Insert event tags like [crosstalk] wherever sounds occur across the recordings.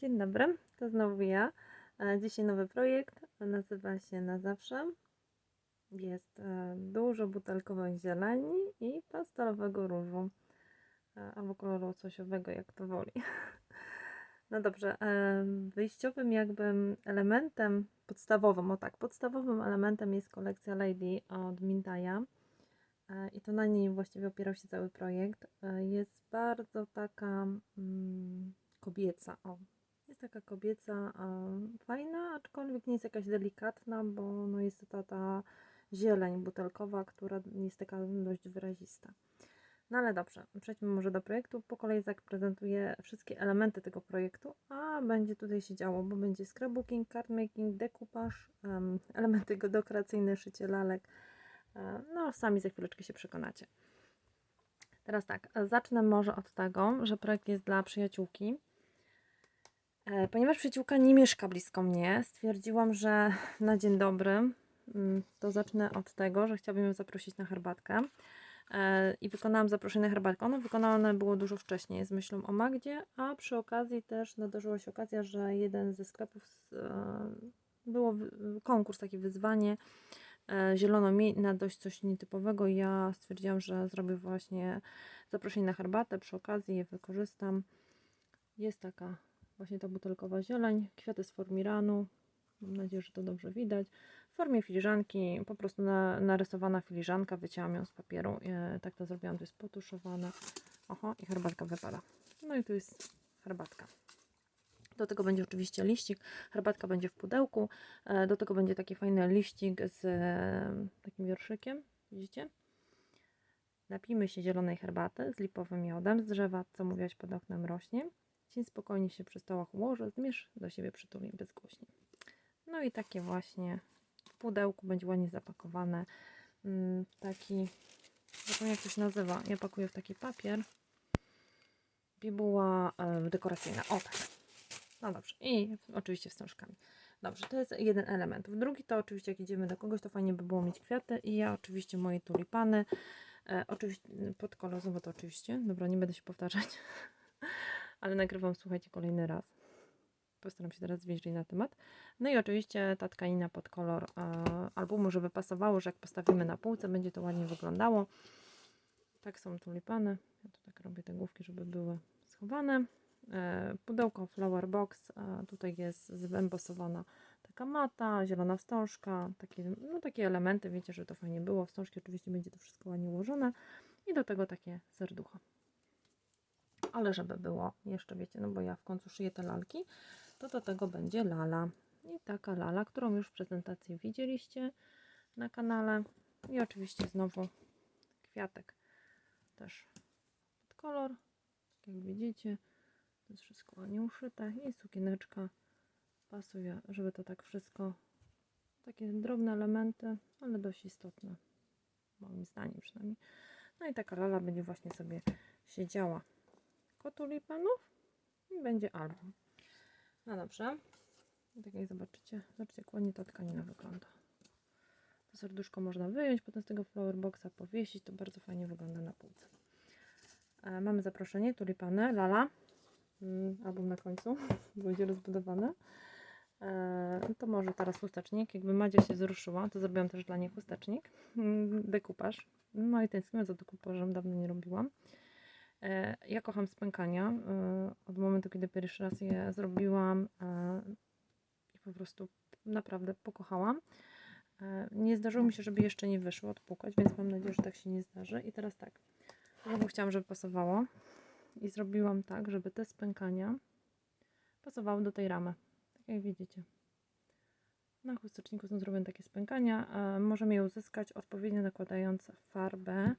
Dzień dobry, to znowu ja. E, Dzisiaj nowy projekt, nazywa się Na Zawsze. Jest e, dużo butelkowej zieleni i pastelowego różu, e, albo koloru łososiowego, jak to woli. [laughs] No dobrze, wyjściowym jakby elementem podstawowym, o tak, podstawowym elementem jest kolekcja Lady od Mintaja. E, I to na niej właściwie opierał się cały projekt. Jest bardzo taka mm, kobieca. O, jest taka kobieca, fajna, aczkolwiek nie jest jakaś delikatna, bo no jest to ta, ta zieleń butelkowa, która jest taka dość wyrazista. No ale dobrze, przejdźmy może do projektu. Po kolei zaprezentuję wszystkie elementy tego projektu, a będzie tutaj się działo, bo będzie scrapbooking, card making, dekupaż, em, [laughs] elementy dekoracyjne, szycie lalek. E, No, sami za chwileczkę się przekonacie. Teraz tak, zacznę może od tego, że projekt jest dla przyjaciółki. E, Ponieważ przyjaciółka nie mieszka blisko mnie, stwierdziłam, że [laughs] na dzień dobry mm, to zacznę od tego, że chciałabym ją zaprosić na herbatkę. E, I wykonałam zaproszenie na herbatkę. Ono wykonane było dużo wcześniej z myślą o Magdzie, a przy okazji też nadarzyła się okazja, że jeden ze sklepów z, e, było konkurs, takie wyzwanie zielono mi na dość coś nietypowego. Ja stwierdziłam, że zrobię właśnie zaproszenie na herbatę. Przy okazji je wykorzystam. Jest taka właśnie ta butelkowa zieleń, kwiaty z formiranu. Mam nadzieję, że to dobrze widać. W formie filiżanki, po prostu na, narysowana filiżanka, wycięłam ją z papieru. E, tak to zrobiłam, to jest potuszowane. Oho, i herbatka wypada. No i tu jest herbatka. Do tego będzie oczywiście liścik. Herbatka będzie w pudełku. E, Do tego będzie taki fajny liścik z e, takim wierszykiem. Widzicie? Napijmy się zielonej herbaty z lipowym miodem z drzewa, co mówiłaś pod oknem rośnie. Dzień spokojnie się przy stołach ułoży, zmierz do siebie przytuli bezgłośnie. No i takie właśnie w pudełku będzie ładnie zapakowane. Mm, Taki, zapomniałem jak to się nazywa. Ja pakuję w taki papier. Bibuła dekoracyjna. O tak. No dobrze. I w- oczywiście wstążkami. Dobrze, to jest jeden element. Drugi to oczywiście jak idziemy do kogoś, to fajnie by było mieć kwiaty. I ja oczywiście moje tulipany. E, oczywiście pod kolor, to oczywiście. Dobra, nie będę się powtarzać. [laughs] Ale nagrywam, słuchajcie, kolejny raz. Postaram się teraz zwiedzić na temat. No i oczywiście ta tkanina pod kolor e, albumu, żeby pasowało, że jak postawimy na półce, będzie to ładnie wyglądało. Tak są tulipany. Ja tu tak robię te główki, żeby były schowane. E, pudełko Flower Box. A tutaj jest zwębosowana taka mata, zielona wstążka, takie, no, takie elementy. Wiecie, że to fajnie było. Wstążki oczywiście będzie to wszystko ładnie ułożone. I do tego takie serducho. Ale żeby było jeszcze, wiecie, no bo ja w końcu szyję te lalki, to do tego będzie lala. I taka lala, którą już w prezentacji widzieliście na kanale. I oczywiście znowu kwiatek też pod kolor. Tak jak widzicie, to jest wszystko ładnie uszyte. I sukieneczka pasuje, żeby to tak wszystko, takie drobne elementy, ale dość istotne, moim zdaniem przynajmniej. No i taka lala będzie właśnie sobie siedziała tulipanów i będzie album. No dobrze. Tak jak zobaczycie, zobaczcie jak ładnie ta tkanina wygląda. To serduszko można wyjąć, potem z tego flower boxa powiesić, to bardzo fajnie wygląda na półce. E, mamy zaproszenie, tulipany, lala, mm, album na końcu, [laughs] będzie rozbudowany. E, no to może teraz chustecznik. Jakby Madzia się wzruszyła, to zrobiłam też dla niej chustecznik. Mm, Dekupaż. No i tęsknię za dekupażem, dawno nie robiłam. E, Ja kocham spękania. e, Od momentu, kiedy pierwszy raz je zrobiłam e, i po prostu naprawdę pokochałam. Nie zdarzyło mi się, żeby jeszcze nie wyszło odpukać, więc mam nadzieję, że tak się nie zdarzy. I teraz tak. Znowu chciałam, żeby pasowało. I zrobiłam tak, żeby te spękania pasowały do tej ramy. Tak jak widzicie. Na chusteczniku są zrobione takie spękania. Możemy je uzyskać odpowiednio nakładając farbę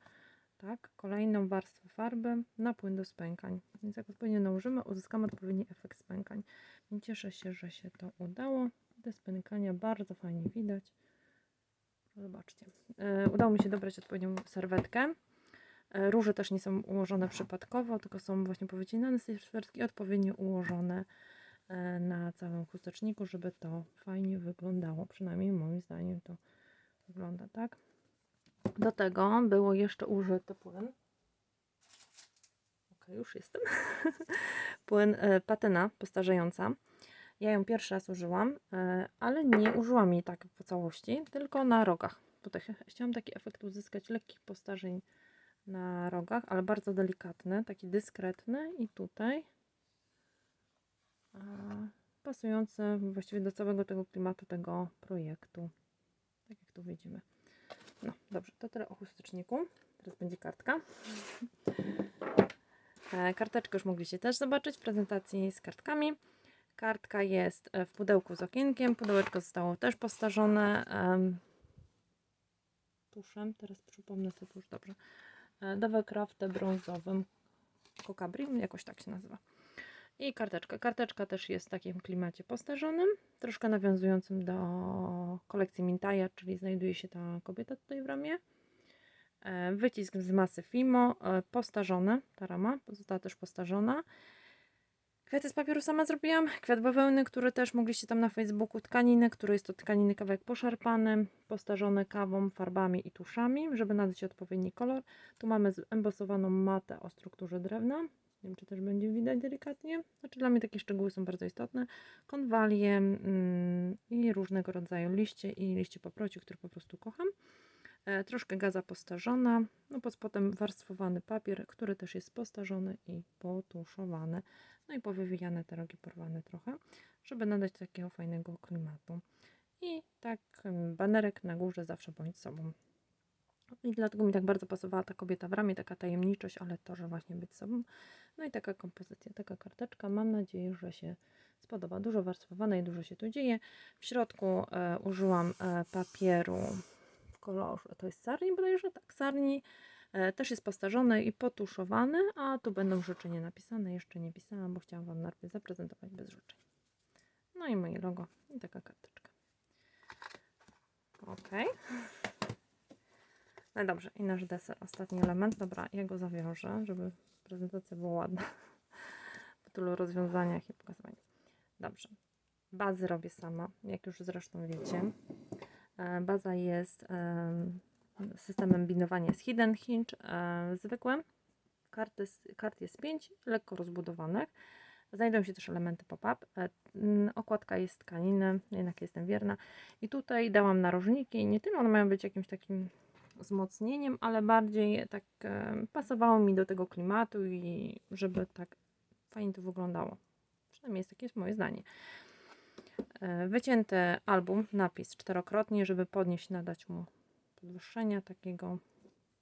tak, kolejną warstwę farby na płyn do spękań. Więc jak odpowiednio nałożymy, uzyskamy odpowiedni efekt spękań. Więc cieszę się, że się to udało. Te spękania bardzo fajnie widać. Zobaczcie. E, udało mi się dobrać odpowiednią serwetkę. E, róże też nie są ułożone przypadkowo, tylko są właśnie powycinane z tej serwetki i odpowiednio ułożone e, na całym chusteczniku, żeby to fajnie wyglądało. Przynajmniej moim zdaniem to wygląda tak. Do tego było jeszcze użyty płyn. Ok. Już jestem. [laughs] Płyn e, patyna postarzejąca. Ja ją pierwszy raz użyłam, e, ale nie użyłam jej tak po całości, tylko na rogach. Tutaj ch- chciałam taki efekt uzyskać lekkich postarzeń na rogach, ale bardzo delikatny, taki dyskretny i tutaj e, pasujący właściwie do całego tego klimatu tego projektu. Tak jak tu widzimy. No, dobrze, to tyle o chusteczniku. Teraz będzie kartka. E, Karteczkę już mogliście też zobaczyć w prezentacji z kartkami. Kartka jest e, w pudełku z okienkiem. Pudełeczko zostało też postarzone em, tuszem. Teraz przypomnę sobie tuż dobrze. E, Dove Craft brązowym Cocabrim, jakoś tak się nazywa. I karteczka. Karteczka też jest w takim klimacie postarzonym, troszkę nawiązującym do kolekcji Mintaja, czyli znajduje się ta kobieta tutaj w ramie. E, Wycisk z masy Fimo, e, postarzone, ta rama została też postarzona. Kwiaty z papieru sama zrobiłam, kwiat bawełny, który też mogliście tam na Facebooku, tkaniny, który jest to tkaniny kawałek poszarpany, postarzone kawą, farbami i tuszami, żeby nadać odpowiedni kolor. Tu mamy embosowaną matę o strukturze drewna, nie wiem czy też będzie widać delikatnie, znaczy dla mnie takie szczegóły są bardzo istotne. Konwalie mm, i różnego rodzaju liście i liście paproci, które po prostu kocham. E, troszkę gaza postarzona, no pod spodem warstwowany papier, który też jest postarzony i potuszowany. No i powywijane te rogi porwane trochę, żeby nadać takiego fajnego klimatu. I tak em, banerek na górze zawsze bądź sobą. I dlatego mi tak bardzo pasowała ta kobieta w ramię, taka tajemniczość, ale to, że właśnie być sobą. No i taka kompozycja, taka karteczka. Mam nadzieję, że się spodoba. Dużo warstwowane i dużo się tu dzieje. W środku e, użyłam e, papieru w kolorze, to jest sarni bodajże, tak, sarni. E, też jest postarzony i potuszowany, a tu będą życzenia napisane. Jeszcze nie pisałam, bo chciałam Wam najpierw zaprezentować bez życzeń. No i moje logo i taka karteczka. Ok. No dobrze, i nasz deser, ostatni element. Dobra, ja go zawiążę, żeby prezentacja była ładna. Po tylu rozwiązaniach i pokazywaniu. Dobrze. Bazy robię sama, jak już zresztą wiecie. E, Baza jest em, systemem binowania z hidden hinge e, zwykłym. Karty, s- kart jest 5, lekko rozbudowanych. Znajdują się też elementy pop-up. E, Okładka jest tkaniny, jednak jestem wierna. I tutaj dałam narożniki. Nie tyle one mają być jakimś takim wzmocnieniem, ale bardziej tak e, pasowało mi do tego klimatu i żeby tak fajnie to wyglądało. Przynajmniej jest takie jest moje zdanie. E, Wycięty album, napis czterokrotnie, żeby podnieść, nadać mu podwyższenia takiego.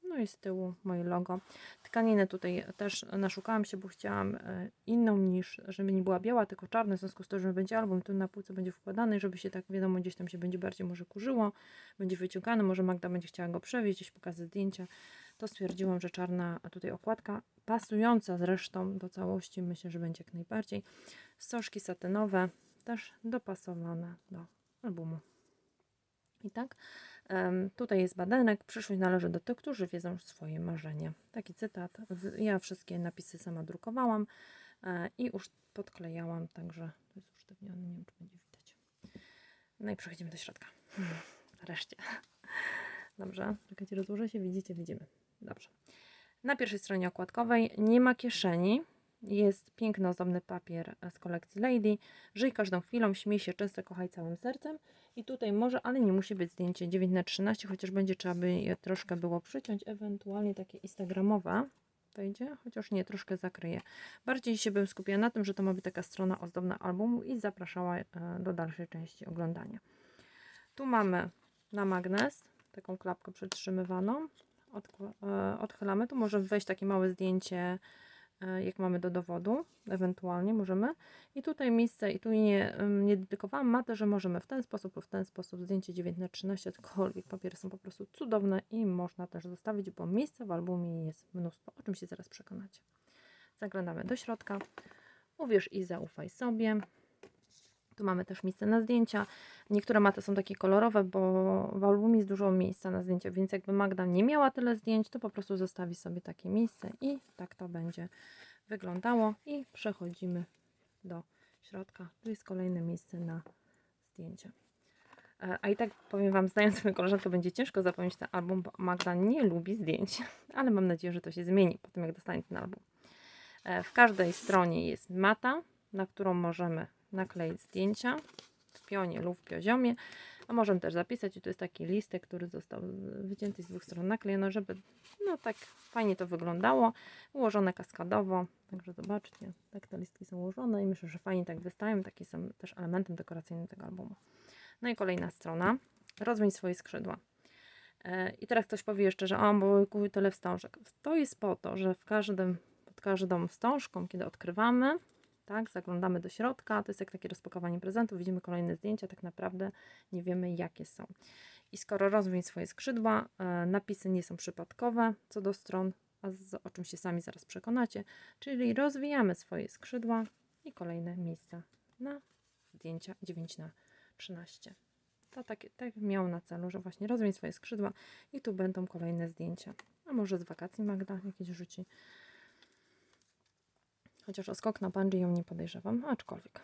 No i z tyłu moje logo. Tkaniny tutaj też naszukałam się, bo chciałam e, inną niż, żeby nie była biała, tylko czarna, w związku z tym, że będzie album, tu na półce będzie wkładany, żeby się tak, wiadomo, gdzieś tam się będzie bardziej może kurzyło, będzie wyciągany, może Magda będzie chciała go przewieźć, gdzieś pokazać zdjęcia. To stwierdziłam, że czarna tutaj okładka, pasująca zresztą do całości, myślę, że będzie jak najbardziej. Stożki satynowe, też dopasowane do albumu. I tak, tutaj jest badanek. Przyszłość należy do tych, którzy wiedzą swoje marzenia. Taki cytat. Ja wszystkie napisy sama drukowałam e, i już podklejałam, także to jest usztywnione. Nie wiem, czy będzie widać. No i przechodzimy do środka. [laughs] Nareszcie. Dobrze, czekajcie, rozłożę się, widzicie, widzimy. Dobrze. Na pierwszej stronie okładkowej nie ma kieszeni. Jest piękny, ozdobny papier e, z kolekcji Lady. Żyj każdą chwilą, śmiej się często, kochaj całym sercem. I tutaj może, ale nie musi być zdjęcie 9 na 13 chociaż będzie trzeba by je troszkę było przyciąć, ewentualnie takie instagramowe wejdzie, chociaż nie, troszkę zakryje. Bardziej się bym skupiła na tym, że to ma być taka strona ozdobna albumu i zapraszała e, do dalszej części oglądania. Tu mamy na magnes taką klapkę przytrzymywaną. E, odchylamy. Tu może wejść takie małe zdjęcie, jak mamy do dowodu, ewentualnie możemy. I tutaj miejsce, i tu nie, nie dedykowałam matę, że możemy w ten sposób lub w ten sposób zdjęcie 9 na 13 cokolwiek papiery są po prostu cudowne i można też zostawić, bo miejsca w albumie jest mnóstwo, o czym się zaraz przekonacie. Zaglądamy do środka. Uwierz i zaufaj sobie. Tu mamy też miejsce na zdjęcia. Niektóre maty są takie kolorowe, bo w albumie jest dużo miejsca na zdjęcia, więc jakby Magda nie miała tyle zdjęć, to po prostu zostawi sobie takie miejsce i tak to będzie wyglądało. I przechodzimy do środka. Tu jest kolejne miejsce na zdjęcia. E, A i tak powiem Wam, znając moją koleżankę, będzie ciężko zapomnieć ten album, bo Magda nie lubi zdjęć, [laughs] ale mam nadzieję, że to się zmieni po tym, jak dostanie ten album. E, W każdej stronie jest mata, na którą możemy nakleić zdjęcia w pionie lub w poziomie. A możemy też zapisać, i tu jest taki listek, który został wycięty z dwóch stron naklejony, żeby no tak fajnie to wyglądało. Ułożone kaskadowo, także zobaczcie, tak te listki są ułożone i myślę, że fajnie tak wystają. Taki są też elementem dekoracyjnym tego albumu. No i kolejna strona. Rozwiń swoje skrzydła. E, I teraz ktoś powie jeszcze, że o, bo kupuj tyle wstążek. To jest po to, że w każdym, pod każdą wstążką, kiedy odkrywamy, tak, zaglądamy do środka, to jest jak takie rozpakowanie prezentów, widzimy kolejne zdjęcia, tak naprawdę nie wiemy jakie są. I skoro rozwiń swoje skrzydła, e, napisy nie są przypadkowe co do stron, a z, o czym się sami zaraz przekonacie, czyli rozwijamy swoje skrzydła i kolejne miejsca na zdjęcia 9 na 13 to tak, tak miał na celu, że właśnie rozwiń swoje skrzydła i tu będą kolejne zdjęcia. A może z wakacji Magda jakieś rzuci. Chociaż o skok na bungee ją nie podejrzewam, aczkolwiek.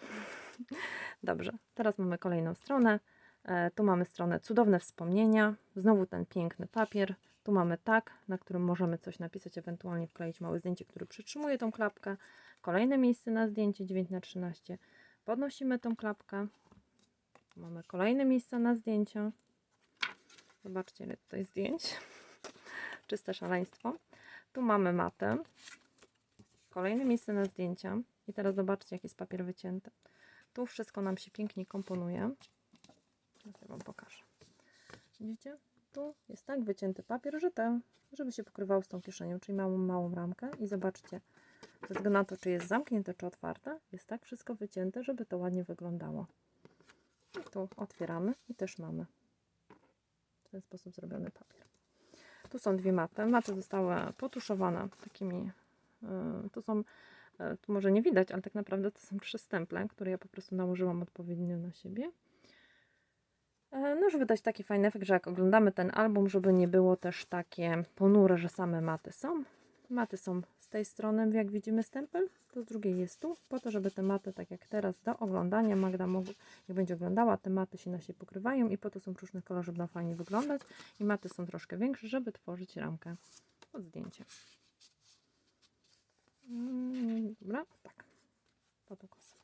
[laughs] Dobrze, teraz mamy kolejną stronę. E, tu mamy stronę cudowne wspomnienia. Znowu ten piękny papier. Tu mamy tak, na którym możemy coś napisać, ewentualnie wkleić małe zdjęcie, które przytrzymuje tą klapkę. Kolejne miejsce na zdjęcie 9 na 13 Podnosimy tą klapkę. Mamy kolejne miejsca na zdjęcia. Zobaczcie, ile tutaj zdjęć. [laughs] Czyste szaleństwo. Tu mamy matę. Kolejne miejsce na zdjęcia. I teraz zobaczcie, jaki jest papier wycięty. Tu wszystko nam się pięknie komponuje. Ja Wam pokażę. Widzicie? Tu jest tak wycięty papier, że ten, żeby się pokrywał z tą kieszenią, czyli małą, małą ramkę. I zobaczcie, ze względu na to, czy jest zamknięte, czy otwarte, jest tak wszystko wycięte, żeby to ładnie wyglądało. I tu otwieramy i też mamy w ten sposób zrobiony papier. Tu są dwie maty. Maty zostały potuszowane takimi, yy, tu są, yy, tu może nie widać, ale tak naprawdę to są trzy stemple, które ja po prostu nałożyłam odpowiednio na siebie. Yy, No, żeby dać taki fajny efekt, że jak oglądamy ten album, żeby nie było też takie ponure, że same maty są. Maty są z tej strony, jak widzimy stempel, to z drugiej jest tu, po to, żeby te maty, tak jak teraz, do oglądania Magda, mógł, jak będzie oglądała, te maty się na siebie pokrywają i po to są różnych kolorów, żeby fajnie wyglądać. I maty są troszkę większe, żeby tworzyć ramkę pod zdjęcie. Mm, Dobra, tak. Pod ukosem.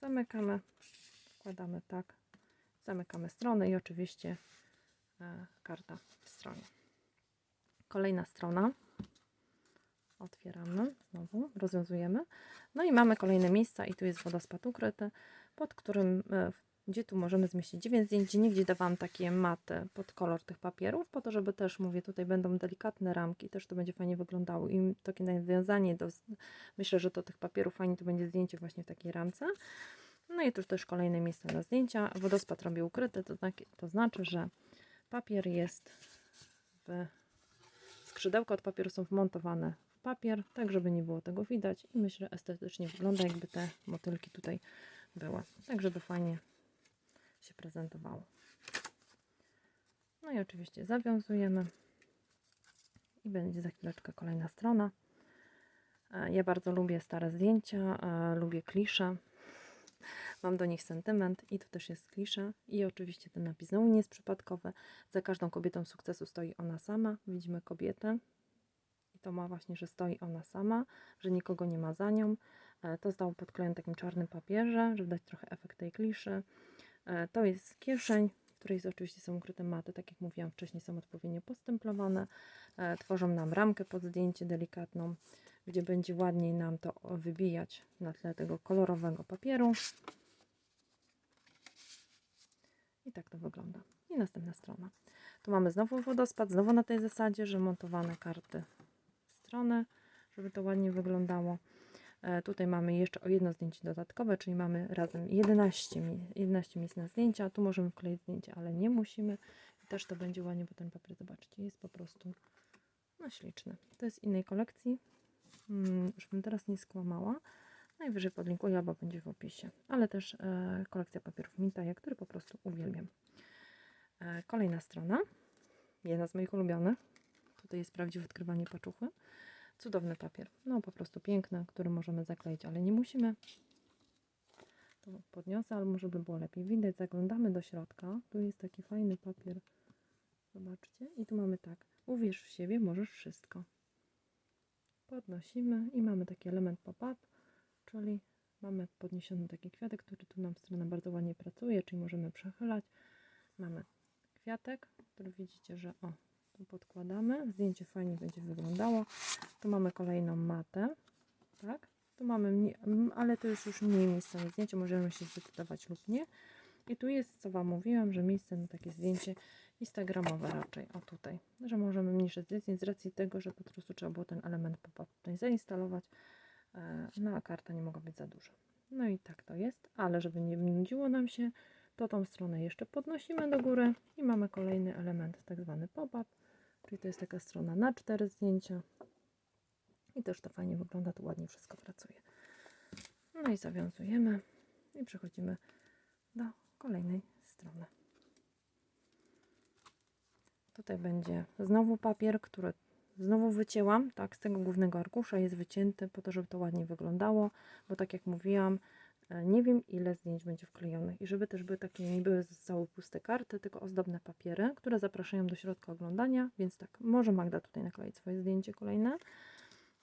Zamykamy, wkładamy tak, zamykamy stronę i oczywiście e, karta w stronie. Kolejna strona otwieramy znowu, rozwiązujemy. No i mamy kolejne miejsca i tu jest wodospad ukryty, pod którym, e, gdzie tu możemy zmieścić 9 zdjęć, gdzie nigdzie dawałam takie maty pod kolor tych papierów, po to, żeby też, mówię, tutaj będą delikatne ramki, też to będzie fajnie wyglądało i takie nawiązanie do, myślę, że to tych papierów fajnie to będzie zdjęcie właśnie w takiej ramce. No i tu też kolejne miejsce na zdjęcia. Wodospad robię ukryty, to, znak- to znaczy, że papier jest w skrzydełka od papieru są wmontowane w papier, tak żeby nie było tego widać i myślę, estetycznie wygląda jakby te motylki tutaj były, tak żeby fajnie się prezentowało. No i oczywiście zawiązujemy i będzie za chwileczkę kolejna strona. E, Ja bardzo lubię stare zdjęcia, e, lubię klisze. Mam do nich sentyment i tu też jest klisze. I oczywiście ten napis znowu nie jest przypadkowy. Za każdą kobietą sukcesu stoi ona sama. Widzimy kobietę. I to ma właśnie, że stoi ona sama, że nikogo nie ma za nią. E, To zostało podklejone takim czarnym papierze, żeby dać trochę efekt tej kliszy. E, To jest kieszeń, w której oczywiście są ukryte maty, tak jak mówiłam wcześniej, są odpowiednio postemplowane. E, Tworzą nam ramkę pod zdjęcie delikatną, gdzie będzie ładniej nam to wybijać na tle tego kolorowego papieru. I tak to wygląda. I następna strona. Tu mamy znowu wodospad, znowu na tej zasadzie, że montowane karty w stronę, żeby to ładnie wyglądało. E, tutaj mamy jeszcze o jedno zdjęcie dodatkowe, czyli mamy razem 11, mi- 11 miejsc na zdjęcia. Tu możemy wkleić zdjęcie, ale nie musimy. I też to będzie ładnie, bo ten papier, zobaczcie, jest po prostu no śliczny. To jest innej kolekcji. Hmm, żebym teraz nie skłamała. Najwyżej podlinkuję, albo będzie w opisie. Ale też e, kolekcja papierów Mintaja, który po prostu uwielbiam. E, kolejna strona. Jedna z moich ulubionych. Tutaj jest prawdziwe odkrywanie paczuchy. Cudowny papier. No po prostu piękny, który możemy zakleić, ale nie musimy. To podniosę, ale może by było lepiej widać. Zaglądamy do środka. Tu jest taki fajny papier. Zobaczcie. I tu mamy tak. Uwierz w siebie, możesz wszystko. podnosimy i mamy taki element pop-up, czyli mamy podniesiony taki kwiatek, który tu nam strona bardzo ładnie pracuje, czyli możemy przechylać. Mamy kwiatek, który widzicie, że o, podkładamy, zdjęcie fajnie będzie wyglądało. Tu mamy kolejną matę, tak? Tu mamy, ale to już już mniej miejsca na zdjęcie, możemy się zdecydować lub nie. I tu jest, co Wam mówiłam, że miejsce na takie zdjęcie instagramowe raczej, o tutaj, że możemy mniejsze zdjęć z racji tego, że po prostu trzeba było ten element pop-up tutaj zainstalować, e, no a karta nie mogła być za duża. No i tak to jest, ale żeby nie nudziło nam się, to tą stronę jeszcze podnosimy do góry i mamy kolejny element, tak zwany pop-up, czyli to jest taka strona na cztery zdjęcia i też to fajnie wygląda, tu ładnie wszystko pracuje. No i zawiązujemy i przechodzimy do kolejnej strony. Tutaj będzie znowu papier, który znowu wycięłam, tak, z tego głównego arkusza jest wycięty po to, żeby to ładnie wyglądało, bo tak jak mówiłam, nie wiem ile zdjęć będzie wklejonych i żeby też były takie, nie były całe puste karty, tylko ozdobne papiery, które zapraszają do środka oglądania, więc tak, może Magda tutaj nakleić swoje zdjęcie kolejne.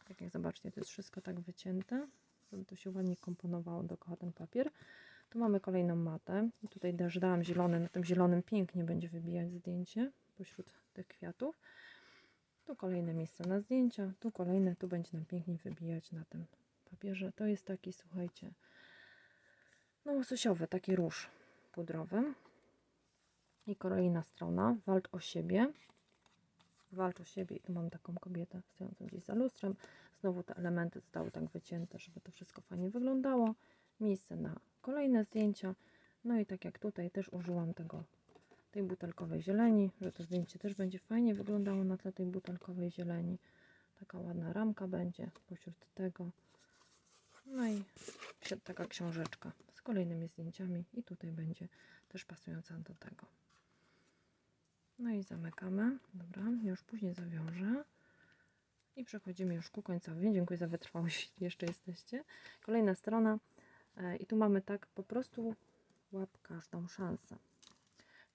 Tak jak zobaczcie, to jest wszystko tak wycięte, żeby to się ładnie komponowało dookoła ten papier. Tu mamy kolejną matę. Tutaj też dałam zielony, na tym zielonym pięknie będzie wybijać zdjęcie pośród tych kwiatów. Tu kolejne miejsce na zdjęcia, tu kolejne, tu będzie nam pięknie wybijać na tym papierze. To jest taki, słuchajcie, no łososiowy, taki róż pudrowy. I kolejna strona, walcz o siebie. Walcz o siebie i tu mam taką kobietę stojącą gdzieś za lustrem. Znowu te elementy zostały tak wycięte, żeby to wszystko fajnie wyglądało. Miejsce na kolejne zdjęcia. No i tak jak tutaj też użyłam tego tej butelkowej zieleni, że to zdjęcie też będzie fajnie wyglądało na tle tej butelkowej zieleni. Taka ładna ramka będzie pośród tego. No i taka książeczka z kolejnymi zdjęciami i tutaj będzie też pasująca do tego. No i zamykamy. Dobra, już później zawiążę. I przechodzimy już ku końcowi. Dziękuję za wytrwałość, [laughs] jeszcze jesteście. Kolejna strona. E, I tu mamy tak po prostu łap każdą szansę.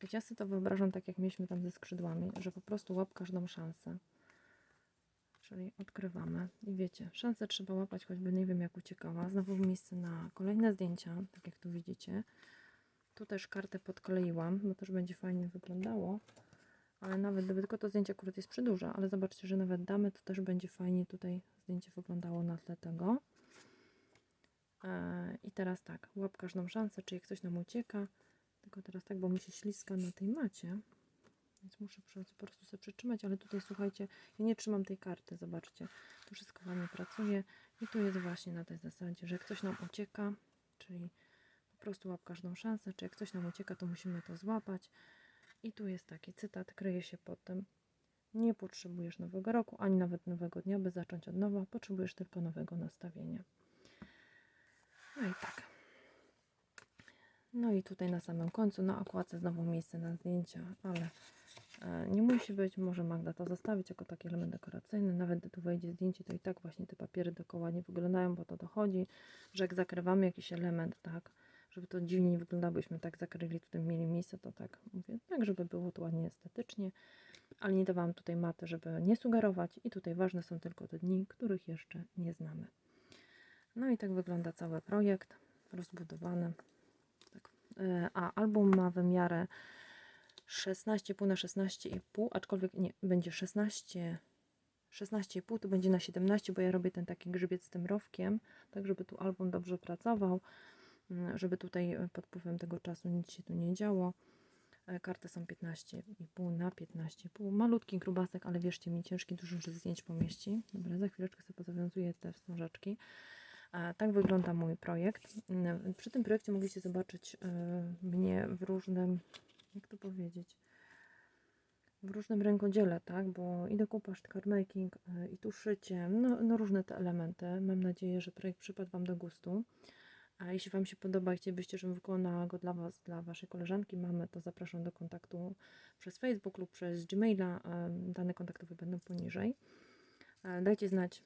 Wiecie, ja sobie to wyobrażam tak, jak mieliśmy tam ze skrzydłami, że po prostu łap każdą szansę. Czyli odkrywamy i wiecie, szansę trzeba łapać, choćby nie wiem jak uciekała. Znowu miejsce na kolejne zdjęcia, tak jak tu widzicie. Tu też kartę podkleiłam, bo też będzie fajnie wyglądało. Ale nawet gdyby tylko to zdjęcie akurat jest przyduże, ale zobaczcie, że nawet damy, to też będzie fajnie tutaj zdjęcie wyglądało na tle tego. Eee, I teraz tak, łap każdą szansę, czy jak coś nam ucieka, tylko teraz tak, bo mi się śliska na tej macie. Więc muszę po prostu sobie przytrzymać, ale tutaj słuchajcie, ja nie trzymam tej karty, zobaczcie. Tu wszystko ładnie pracuje i tu jest właśnie na tej zasadzie, że jak coś nam ucieka, czyli po prostu łap każdą szansę, czy jak coś nam ucieka, to musimy to złapać. I tu jest taki cytat, kryje się pod tym. Nie potrzebujesz nowego roku, ani nawet nowego dnia, by zacząć od nowa. Potrzebujesz tylko nowego nastawienia. No i tak. No i tutaj na samym końcu na okładce znowu miejsce na zdjęcia, ale nie musi być. Może Magda to zostawić jako taki element dekoracyjny. Nawet gdy tu wejdzie zdjęcie, to i tak właśnie te papiery dookoła nie wyglądają, bo to dochodzi, że jak zakrywamy jakiś element, tak, żeby to dziwnie nie wyglądało, byśmy tak zakryli, tutaj mieli miejsce, to tak mówię, tak żeby było to ładnie estetycznie, ale nie dawałam tutaj maty, żeby nie sugerować i tutaj ważne są tylko te dni, których jeszcze nie znamy. No i tak wygląda cały projekt rozbudowany. Tak. E, A album ma wymiarę 16,5 na 16,5, aczkolwiek nie, będzie 16, 16,5 to będzie na 17, bo ja robię ten taki grzybiec z tym rowkiem, tak żeby tu album dobrze pracował, mm, żeby tutaj e, pod wpływem tego czasu nic się tu nie działo. E, Karty są 15,5 na 15,5. Malutki grubasek, ale wierzcie mi, ciężki, dużo że zdjęć pomieści. Dobra, za chwileczkę sobie pozawiązuję te wstążeczki. E, Tak wygląda mój projekt. Mm, Przy tym projekcie mogliście zobaczyć mnie w różnym, jak to powiedzieć, w różnym rękodziele, tak? Bo i dokupaż, card making, e, i tu szycie, no, no różne te elementy. Mam nadzieję, że projekt przypadł Wam do gustu. A jeśli Wam się podoba i chcielibyście, żebym wykonała go dla Was, dla Waszej koleżanki, mamy, to zapraszam do kontaktu przez Facebook lub przez Gmaila. e, Dane kontaktowe będą poniżej. E, Dajcie znać,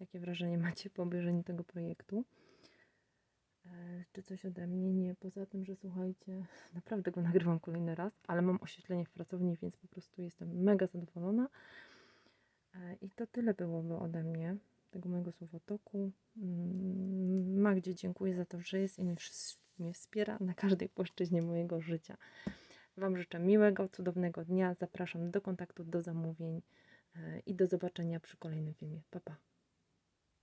jakie wrażenie macie po obejrzeniu tego projektu. E, Czy coś ode mnie? Nie. Poza tym, że słuchajcie, [laughs] naprawdę go nagrywam kolejny raz, ale mam oświetlenie w pracowni, więc po prostu jestem mega zadowolona. E, I to tyle byłoby ode mnie. tego mojego słowotoku. Mm, Magdzie dziękuję za to, że jest i mnie, wspiera na każdej płaszczyźnie mojego życia. Wam życzę miłego, cudownego dnia. Zapraszam do kontaktu, do zamówień e, i do zobaczenia przy kolejnym filmie. Pa, pa.